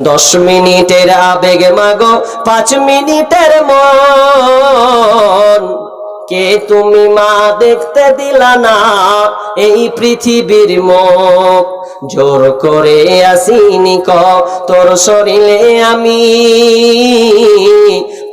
দশ মিনিটের আবেগ মাগো, পাঁচ মিনিটের মন। কে তুমি মা দেখতে দিলা না এই পৃথিবীর মুখ? জোর করে আসিনি ক, তোর শরীরে আমি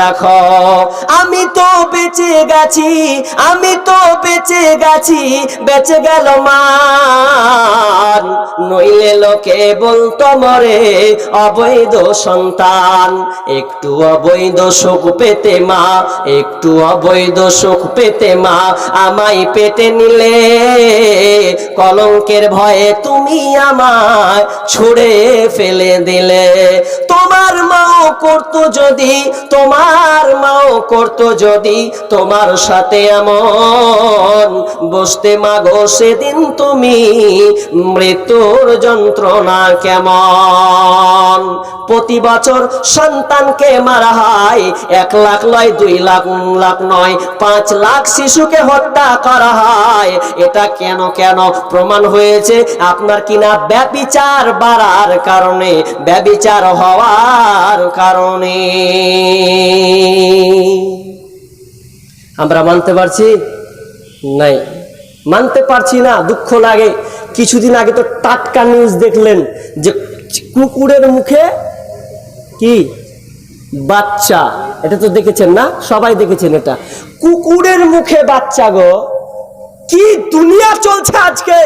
রাখো। আমি তো বেঁচে গেছি, আমি তো বেঁচে গেছি, বেঁচে গেল মান নইলে লোকে বলতো, মরে অবৈধ সন্তান। একটু অবৈধ সুখ পেতে মা, একটু অবৈধ সুখ পেতে মা। আমায় পেটে নিলে কলঙ্কের ভয়ে তুমি আমায় ছুড়ে ফেলে দিলে। তোমার মাও করতো যদি তোমার মাও করতো যদি তোমার সাথে এমন। বসতে মাগো সেদিন তুমি মৃত্যুর যন্ত্রণা কেমন? প্রতি বছর সন্তানকে মারা হয়, এক লাখ নয়, দুই লাখ লাখ নয়, পাঁচ লাখ শিশুকে হত্যা করা হয়। এটা কেন কেন প্রমাণ হয়েছে? আপনার কিনা ব্যবিচার বাড়ার কারণে, ব্যবিচার হওয়ার কারণে। আমরা মানতে পারছি? নাই। মানতে পারছি না, দুঃখ লাগে। কিছুদিন আগে তো টাটকা নিউজ দেখলেন যে কুকুরের মুখে কি? বাচ্চা। এটা তো দেখেছেন না? সবাই দেখেছেন এটা। কুকুরের মুখে বাচ্চা গো। কি দুনিয়া চলছে আজকে?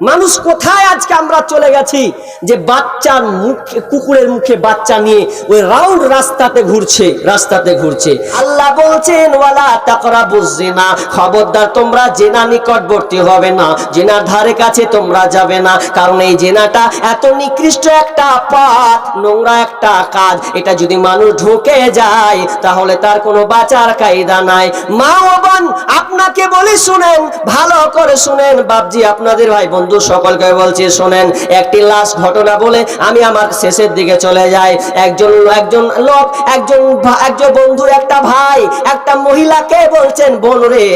মানুষ কোথায় আজকে আমরা চলে গেছি? যে বাচ্চার মুখে, কুকুরের মুখে বাচ্চা নিয়ে ওই রাউন্ড রাস্তাতে ঘুরছে রাস্তাতে ঘুরছে। আল্লাহ বলছেন, ওয়ালা তাকরা বুঝছে না খবরদার, তোমরা জেনা নিকটবর্তী হবে না। জেনার ধারে কাছে তোমরা যাবে না। কারণ এই জেনাটা এত নিকৃষ্ট একটা পাপ নোংরা একটা কাজ। এটা যদি মানুষ ঢুকে যায়, তাহলে তার কোনো বাঁচার কায়দা নাই। মা ও বোন, আপনাকে বলি শুনেন, ভালো করে শুনেন। বাপজি, আপনাদের ভাই বন্ধু, সকলকে বলছি, শোনেন, একটি লাশ ঘটনা বলে আমি আমার শেষের দিকে চলে যাই। একজন একজন লোক, একজন একজন বন্ধু একটা ভাই, একটা মহিলাকে বলছেন, বোন রে,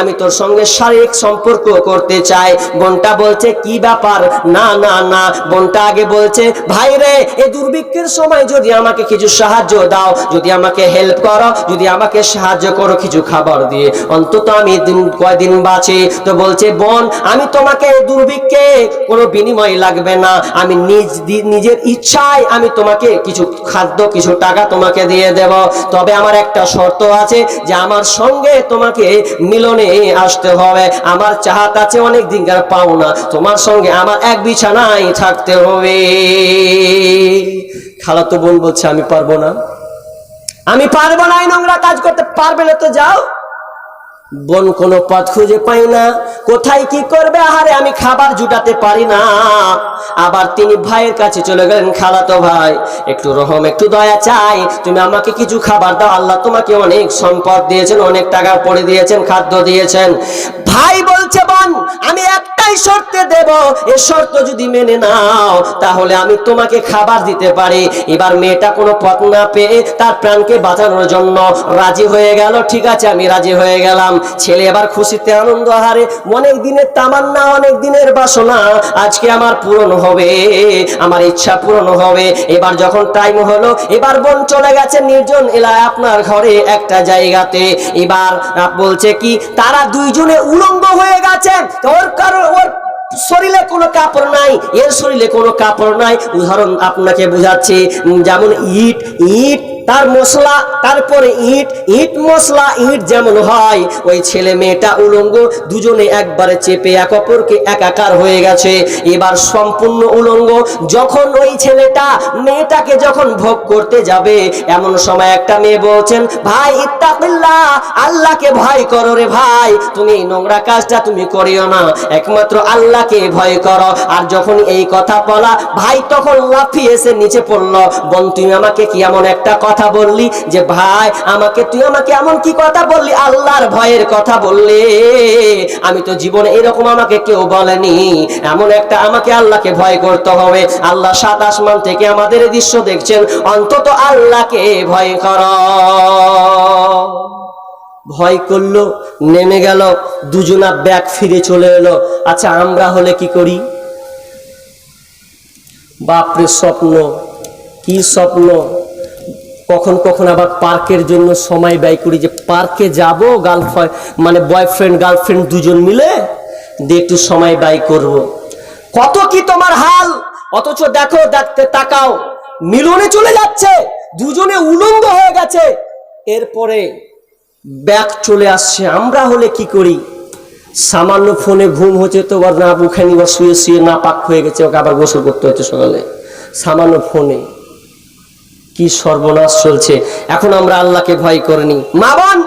আমি তোর সঙ্গে শারীরিক সম্পর্ক করতে চাই। বোনটা বলছে, কি ব্যাপার? না না না। বোনটা আগে বলছে, ভাই রে এই দুর্ভিক্ষের সময় যদি আমাকে কিছু সাহায্য দাও, যদি আমাকে হেল্প করো, যদি আমাকে সাহায্য করো কিছু খাবার দিয়ে। অন্তত আমি দিন কয়দিন বাঁচি? তো বলছে, বোন, আমি তোমাকে দুর্ভিক্ষে কোনো বিনিময় লাগবে না। আমি নিজ নিজের ইচ্ছায় আমি তোমাকে কিছু খাদ্য, কিছু টাকা তোমাকে দিয়ে দেব। তবে আমার একটা শর্ত আছে যে আমার সঙ্গে তোমাকে মিলনে আসতে হবে। আমার চাহাত আছে অনেক দিনকার পাওনা তোমার সঙ্গে আমার এক বিছানায় থাকতে হবে। খালাতো বোন বলছে, আমি পারব না। আমি পারব না, এই নোংরা কাজ করতে পারবে না তো যাও। বোন কোনো পথ খুঁজে পাই না। কোথায় কি করবে? আহারে, আমি খাবার জুটাতে পারি না। আবার তিনি ভাইয়ের কাছে চলে গেলেন, খালাতো ভাই, একটু রহম, একটু দয়া চাই। তুমি আমাকে কিছু খাবার দাও, আল্লাহ তোমাকে অনেক সম্পদ দিয়েছেন, অনেক টাকা পড়ে দিয়েছেন, খাদ্য দিয়েছেন। ভাই বলছে, বোন আমি একটাই শর্তে দেব, এ শর্ত যদি মেনে নাও, তাহলে আমি তোমাকে খাবার দিতে পারি। এবার মেয়েটা কোনো পথ না পেয়ে তার প্রাণকে বাঁচানোর জন্য রাজি হয়ে গেল। ঠিক আছে, আমি রাজি হয়ে গেলাম। ছেলে এবার খুশিতে আনন্দ হারে অনেক দিনের তামান্না, অনেক দিনের বাসনা, আজকে আমার পূরণ হবে, আমার ইচ্ছা পূরণ হবে। এবার যখন টাইম হলো, এবার বোন চলে গেছে নির্জন এলাকায় আপনার ঘরে একটা জায়গাতে। এবার বলছে কি, তারা দুইজনে উলঙ্গ হয়ে গেছে ওর কারণ ওর শরীরে কোনো কাপড় নাই, এর শরীরে কোনো কাপড় নাই। উদাহরণ আপনাকে বুঝাচ্ছি যেমন ইট ইট তার মশলা, তারপরে ইট ইট মশলা, ইট যেমন হয়, ওই ছেলে মেয়েটা উলঙ্গ, দুজনে একবারে চেপে এক অপরকে একাকার হয়ে গেছে। এবার সম্পূর্ণ উলঙ্গ, যখন ওই ছেলেটা মেয়েটাকে যখন ভোগ করতে যাবে, এমন সময় একটা মেয়ে বলছেন, ভাই, ইত্তাকিল্লাহ, আল্লাহকে ভয় করো রে ভাই, তুমি এই নোংরা কাজটা তুমি করিও না, একমাত্র আল্লাহকে ভয় করো। আর যখন এই কথা বলা, ভাই তখন লাফিয়ে এসে নিচে পড়ল, বোন, তুমি আমাকে কি এমন একটা কথা বললি যে, ভাই, আমাকে, তুই আমাকে এমন কি কথা বললি? আল্লাহর ভয়ের কথা বললি। আমি তো জীবনে এরকম আমাকে কেউ বলেনি। এমন একটা আমাকে আল্লাহকে ভয় করতে হবে। আল্লাহ সাত আসমান থেকে আমাদের দৃশ্য দেখছেন। অন্তত আল্লাহকে ভয় কর। ভয় করল, নেমে গেল, দুজনা ব্যাগ ফিরে চলে এলো। আচ্ছা আমরা হলে কি করি? বাপরে, স্বপ্ন। কি স্বপ্ন? কখন কখন আবার পার্কের জন্য সময় ব্যয় করি যে পার্কে যাব গার্লফ্রেন্ড মানে বয়ফ্রেন্ড গার্লফ্রেন্ড দুজন মিলে দিয়ে একটু সময় ব্যয় করব। কত কি তোমার হাল? অথচ দেখো, দেখতে তাকাও, মিলনে চলে যাচ্ছে, দুজনে উলঙ্গ হয়ে গেছে। এরপরে ব্যাগ চলে আসছে, আমরা হলে কি করি? সামান্য ফোনে ঘুম হচ্ছে তো আবার না বুখানি বা শুয়ে শুয়ে না পাক হয়ে গেছে, ওকে আবার গোসল করতে হচ্ছে সকালে। সামান্য ফোনে। কি সর্বনাশ চলছে? এখন আমরা আল্লাহকে ভয় করিনি মা বোন,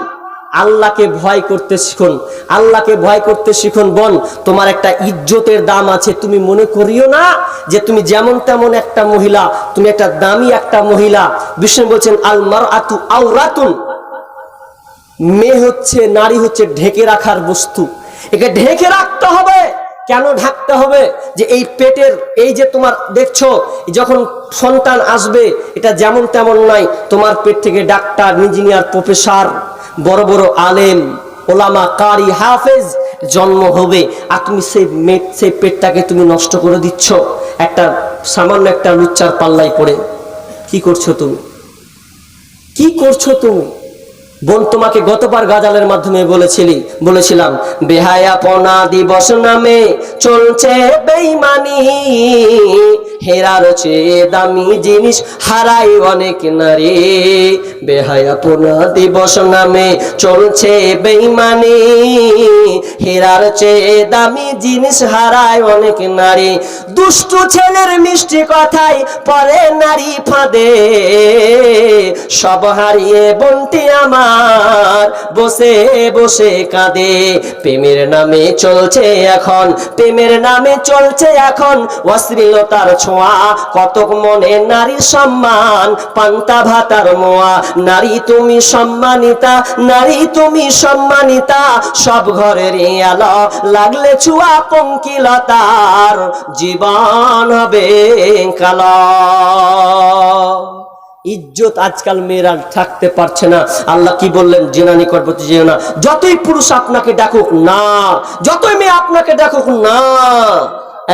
আল্লাহকে ভয় করতে শিখুন। আল্লাহকে ভয় করতে শিখুন বোন, তোমার একটা ইজ্জতের দাম আছে। তুমি মনে করিও না যে তুমি যেমন তেমন একটা মহিলা, তুমি একটা দামি একটা মহিলা। বিষ্ণু বলছেন, আল মার আতু আউরাতুন মেয়ে হচ্ছে, নারী হচ্ছে, ঢেকে রাখার বস্তু। একে ঢেকে রাখতে হবে। কেন ঢাকতে হবে? যে এই পেটের, এই যে তোমার দেখছ, যখন সন্তান আসবে, এটা যেমন তেমন নয়, তোমার পেট থেকে ডাক্তার, ইঞ্জিনিয়ার, প্রফেসর, বড় বড় আলেম, ওলামা, কারি, হাফেজ জন্ম হবে। আর তুমি সেই সেই পেটটাকে তুমি নষ্ট করে দিচ্ছ। একটা সামান্য একটা লুচ্চার পাল্লাই পড়ে। কি করছ তুমি? কি করছ তুমি? বোন, তোমাকে গতবার গাজালের মাধ্যমে বলেছিলি, বলেছিলাম বেহায়াপনা দিবস নামে চলছে বেইমানি। হেরার চেয়ে দামি জিনিস হারাই অনেক নারী। বেহায়াপনা দিবস নামে চলছে বেইমানি। হেরার চেয়ে দামি জিনিস হারায় অনেক নারী। দুষ্টু ছেলের মিষ্টি কথাই পরে নারী ফাঁদে। সব হারিয়ে বন্টি আমার বসে বসে কাঁদে। প্রেমের নামে চলছে এখন, প্রেমের নামে চলছে এখন। অশ্লীলতার ছোঁয়া, কতক মনে নারীর সম্মান। পান্তা ভাতার মোয়া, নারী তুমি সম্মানিতা, নারী তুমি সম্মানিতা। সব ঘরের আলো, লাগলে ছুয়া পঙ্কিলতার। জীবন হবে কালা। ইজ্জত আজকাল মেয়েরা থাকতে পারছে না। আল্লাহ কি বললেন? জেনা নিকট প্রতি যেও না। যতই পুরুষ আপনাকে ডাকুক, না। যতই মেয়ে আপনাকে ডাকুক, না।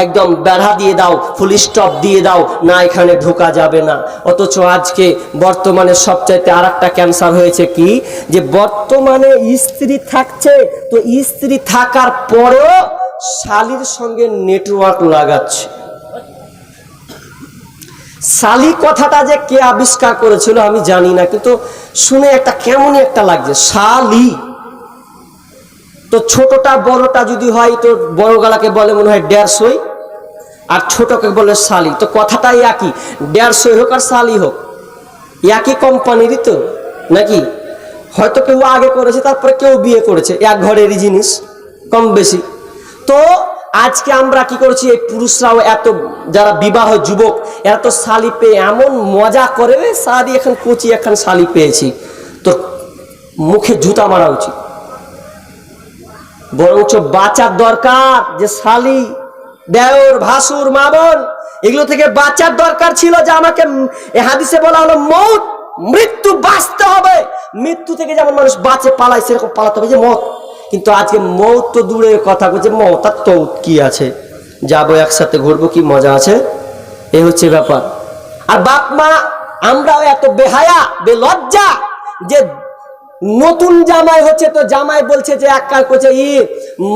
একদম বেড়া দিয়ে দাও ফুল স্টপ দিয়ে দাও, না এখানে ঢোকা যাবে না। অথচ আজকে বর্তমানে সবচাইতে আর একটা ক্যান্সার হয়েছে কি? যে বর্তমানে স্ত্রী থাকছে, তো স্ত্রী থাকার পরেও শালির সঙ্গে নেটওয়ার্ক লাগাচ্ছে। সালি কথাটা যে কে আবিষ্কার করেছিল আমি জানি না, কিন্তু শুনে একটা কেমনই একটা লাগছে। শালি তো ছোটটা বড়টা যদি হয়, তো বড় গলাকে বলে মনে হয় দেড়শোই, আর ছোটকে বলে শালি তো কথাটাই একই, দেড়শোই হোক আর শালি হোক। একই কোম্পানিরই তো, নাকি? হয়তো কেউ আগে করেছে, তারপরে কেউ বিয়ে করেছে, এক ঘরেরই জিনিস, কম বেশি। তো আজকে আমরা কি করছি? এই পুরুষরাও এত যারা বিবাহ যুবক এরা তো শালি পেয়ে এমন মজা করে "এ, শালি এখন কচি এখন শালি পেয়েছি। তো মুখে জুতা মারা উচিত। বরঞ্চ বাঁচার দরকার যে শালি দেওর ভাসুর মামন এগুলো থেকে বাঁচার দরকার ছিল যে আমাকে হাদিসে বলা হলো মৌত মৃত্যু বাঁচতে হবে। মৃত্যু থেকে যেমন মানুষ বাঁচে পালায় সেরকম পালাতে হবে যে মত। কিন্তু আজকে মৌত তো দূরের কথা বলছে, মত আর তো কি আছে? যাব একসাথে ঘুরবো, কি মজা আছে? এ হচ্ছে ব্যাপার। আর বাপ মা, আমরাও এত বেহায়া, বেলজ্জা যে নতুন জামাই হচ্ছে তো জামাই বলছে যে এক কাল করছে, ই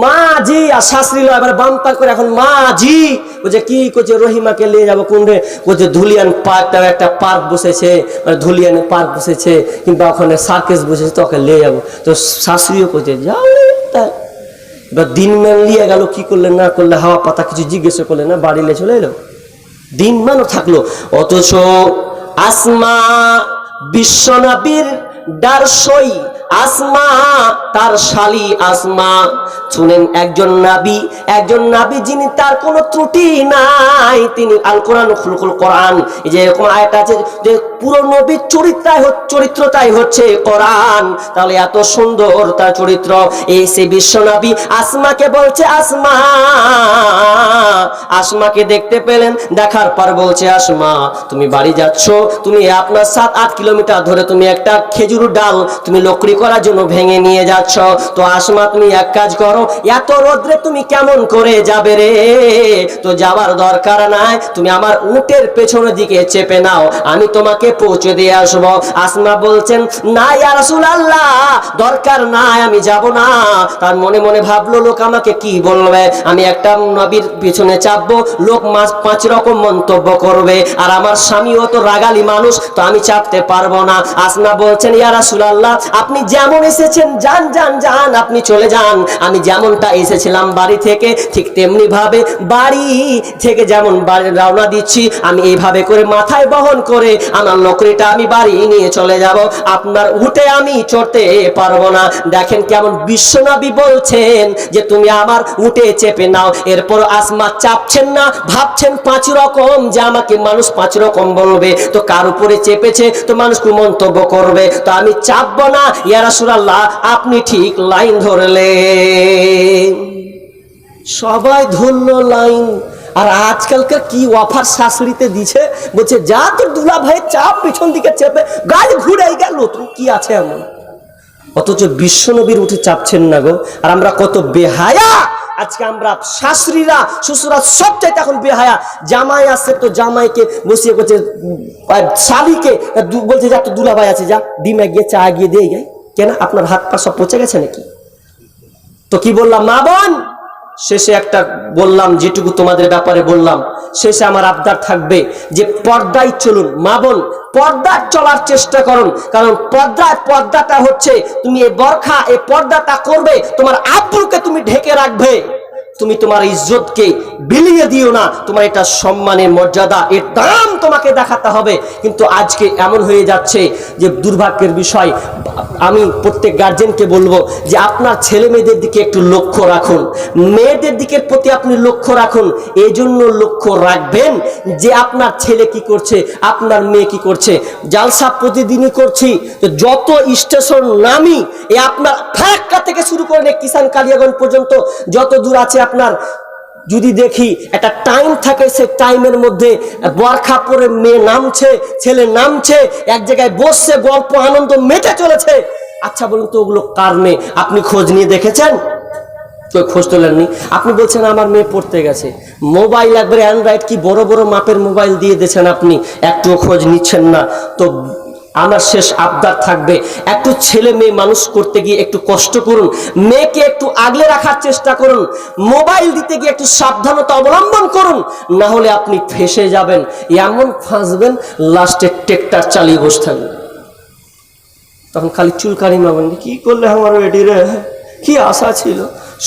মা জি আর শাস্ত্রী লো এবার বাম্পার করে এখন মা জি। বলছে, কি করছে, রহিমাকে নিয়ে যাব কোন রে বলছে, ধুলিয়ান পার্ক তার একটা পার্ক বসেছে মানে ধুলিয়ান পার্ক বসেছে, কিংবা ওখানে সার্কেস বসেছে তো ওকে নিয়ে যাব। তো শাস্ত্রীও করছে যাও তাই এবার দিন ম্যান নিয়ে গেল, কি করলে, না করলে, হাওয়া পাতা কিছু জিজ্ঞেস করলে না, বাড়ি নিয়ে চলে এলো। দিন মানও থাকল। অথচ আসমা বিশ্বনবীর ডারসই আসমা, তার শালি আসমা শুনেন একজন নাবি একজন নাবি যিনি তার কোনো ত্রুটি নাই। তিনি আল কোরআন খুলকুল কোরআন। যে এরকম আয়াত আছে যে পুরো নবীর চরিত্রাই চরিত্রটাই হচ্ছে কোরআন। তাহলে এত সুন্দর তার চরিত্র। এই সে বিশ্বনবী আসমাকে বলছে, আসমা। আসমাকে দেখতে পেলেন, দেখার পর বলছে, আসমা, তুমি বাড়ি যাচ্ছ। তুমি আপনার সাত, আট কিলোমিটার ধরে তুমি একটা খেজুর ডাল, তুমি লকড়ি করার জন্য ভেঙে নিয়ে যাচ্ছ। তো আসমা, তুমি এক কাজ করো এত রোদ্রে তুমি কেমন করে যাবে রে? তো যাওয়ার দরকার নাই, তুমি আমার উটের পেছনের দিকে চেপে নাও, আমি তোমাকে পৌঁছে দিয়ে আসব। আসমা বলছেন, না, ইয়া রাসূলুল্লাহ, দরকার নাই, আমি যাব না। তার মনে মনে ভাবলো, লোক আমাকে কি বলবে? আমি একটা নবীর পিছনে চাপবো, লোক মাস পাঁচ রকম মন্তব্য করবে, আর আমার স্বামীও তো রাগালি মানুষ, তো আমি চাপতে পারব না। আসমা বলছেন, ইয়া রাসূলুল্লাহ, আপনি যেমন এসেছেন, যান যান যান, আপনি চলে যান, আমি যেমনটা এসেছিলাম বাড়ি থেকে, ঠিক তেমনি ভাবে বাড়ি থেকে যেমন বাড়ি রওনা দিচ্ছি, আমি এইভাবে করে মাথায় বহন করে আমার নকরিটা আমি বাড়ি নিয়ে চলে যাব। আপনার উঠে আমি চড়তে পারব না। দেখেন কেমন বিশ্বনবী বলছেন যে, তুমি আমার উঠে চেপে নাও, এরপর আসমা চাপছেন না, ভাবছেন পাঁচ রকম যে আমাকে মানুষ পাঁচ রকম বলবে। তো কার উপরে চেপেছে? তো মানুষ কি মন্তব্য করবে? তো আমি চাপবো না। ইয়ারাসুরাল্লাহ আপনি ঠিক লাইন ধরলেন। সবাই ধন্য লাইন। আর আজকালকার কি অফার শাশুড়িতে দিছে? বলছে, যা তোর দুলা ভাই চাপ, পিছন দিকে চেপে গাড়ি ঘুরে গেল। তুমি কি আছে এমন? অথচ বিশ্বনবীর উঠে চাপছেন না গো। আর আমরা কত বেহায়া। আজকে আমরা শাশুড়িরা শ্বশুরা সব চাইতে এখন বেহায়া। জামাই আসছে তো জামাইকে বসিয়ে আর শালিকে বলছে, যা তো দুলা ভাই আছে, যা, ডিমে গিয়ে চা গিয়ে দিয়ে গে। কেন? আপনার হাত পা সব পচে গেছে নাকি? তো কি বললাম? মা বোন, শেষে একটা বললাম, যেটুকু তোমাদের ব্যাপারে বললাম, শেষে আমার আবদার থাকবে যে পর্দায় চলুন। মা বোন পর্দা চলার চেষ্টা করুন, কারণ পর্দায় পর্দাটা হচ্ছে, তুমি এ বরখা এ পর্দাটা করবে, তোমার আব্বুকে তুমি ঢেকে রাখবে। তুমি তোমার ইজ্জতকে বিলিয়ে দিও না। তোমার এটা সম্মানের মর্যাদা, এর দাম তোমাকে দেখাতে হবে। কিন্তু আজকে এমন হয়ে যাচ্ছে যে দুর্ভাগ্যের বিষয়, আমি প্রত্যেক গার্জেনকে বলব যে আপনার ছেলে মেয়েদের দিকে একটু লক্ষ্য রাখুন। মেয়েদের দিকের প্রতি আপনি লক্ষ্য রাখুন। এই জন্য লক্ষ্য রাখবেন যে আপনার ছেলে কি করছে, আপনার মেয়ে কি করছে। জালসা প্রতিদিনই করছি। তো যত স্টেশন নামি, এ আপনার ফারাক্কা থেকে শুরু করে কিষান কালিয়াগঞ্জ পর্যন্ত। যত দূর আছে আপনার যদি দেখি একটা টাইম থাকে সে টাইমের মধ্যে বরখা পরে মেয়ে নামছে, ছেলে নামছে, এক জায়গায় বসছে, গল্প, আনন্দ মেটে চলেছে। আচ্ছা বলুন তো ওগুলো কার মেয়ে? আপনি খোঁজ নিয়ে দেখেছেন? কেউ খোঁজ তোলেননি? আপনি বলছেন আমার মেয়ে পড়তে গেছে। মোবাইল একবারে অ্যান্ড্রয়েড কি বড় বড় মাপের মোবাইল দিয়ে দিয়েছেন আপনি? একটুও খোঁজ নিচ্ছেন না। তো আমার শেষ আবদার থাকবে। একটু ছেলে মেয়ে মানুষ করতে গিয়ে একটু কষ্ট করুন, মেয়েকে একটু আগলে রাখার চেষ্টা করুন, মোবাইল দিতে গিয়ে একটু সাবধানতা অবলম্বন করুন, না হলে আপনি ফেসে যাবেন, এমন ফাঁসবেন, লাস্টে টেকটার চালিয়ে বসে থাকবেন। তখন খালি চুলকানি মাবেন কি করলে আমার এটি রে? কি আশা ছিল?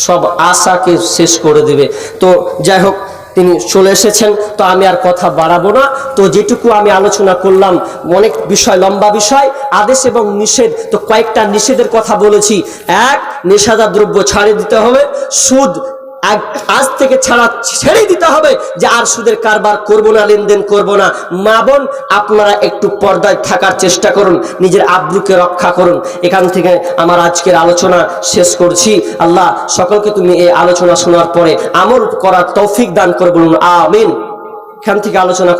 সব আশাকে শেষ করে দেবে। তো যাই হোক তিনি চলে এসেছেন, তো আমি আর কথা বাড়াবো না। তো যেটুকু আমি আলোচনা করলাম, অনেক বিষয়, লম্বা বিষয়, আদেশ এবং নিষেধ। তো কয়েকটা নিষেধের কথা বলেছি। এক, নেশাদার দ্রব্য ছাড়ে দিতে হবে। সুদ আজ থেকে ছাড়া ছেড়ে দিতে হবে যে আর সুদের কারবার করব না, লেনদেন করব না। মা বোন, আপনারা একটু পর্দায় থাকার চেষ্টা করুন, নিজের আব্রুকে রক্ষা করুন। এখান থেকে আমার আজকের আলোচনা শেষ করছি। আল্লাহ, সকলকে তুমি এই আলোচনা শোনার পরে আমল করার তৌফিক দান করে বলুন, আমিন। এখান থেকে আলোচনা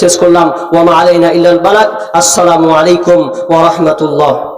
শেষ করলাম। ওয়ামা আলাইনা ইল্লাল বালাক আসসালামু আলাইকুম ওয়া রাহমাতুল্লাহ।